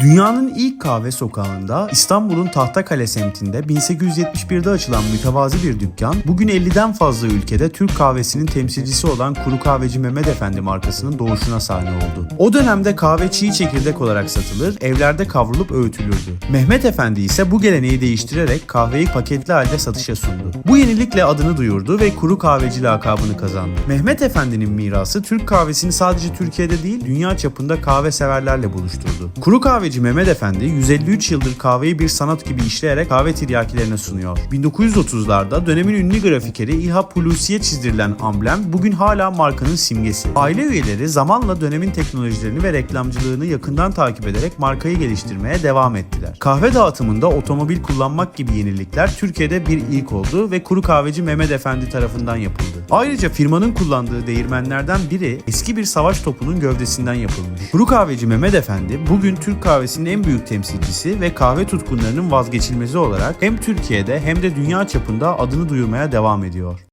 Dünyanın ilk kahve sokağında İstanbul'un Tahtakale semtinde 1871'de açılan mütevazi bir dükkan, bugün 50'den fazla ülkede Türk kahvesinin temsilcisi olan Kuru Kahveci Mehmet Efendi markasının doğuşuna sahne oldu. O dönemde kahve çiğ çekirdek olarak satılır, evlerde kavrulup öğütülürdü. Mehmet Efendi ise bu geleneği değiştirerek kahveyi paketli halde satışa sundu. Bu yenilikle adını duyurdu ve Kuru Kahveci lakabını kazandı. Mehmet Efendi'nin mirası Türk kahvesini sadece Türkiye'de değil, dünya çapında kahve severlerle buluşturdu. Kuru Kahveci Mehmet Efendi 153 yıldır kahveyi bir sanat gibi işleyerek kahve tiryakilerine sunuyor. 1930'larda dönemin ünlü grafikeri İlha Hulusi'ye çizdirilen amblem bugün hala markanın simgesi. Aile üyeleri zamanla dönemin teknolojilerini ve reklamcılığını yakından takip ederek markayı geliştirmeye devam ettiler. Kahve dağıtımında otomobil kullanmak gibi yenilikler Türkiye'de bir ilk oldu ve Kuru Kahveci Mehmet Efendi tarafından yapıldı. Ayrıca firmanın kullandığı değirmenlerden biri eski bir savaş topunun gövdesinden yapılmış. Kuru Kahveci Mehmet Efendi bugün Türk kahvesinin en büyük temsilcisi ve kahve tutkunlarının vazgeçilmezi olarak hem Türkiye'de hem de dünya çapında adını duyurmaya devam ediyor.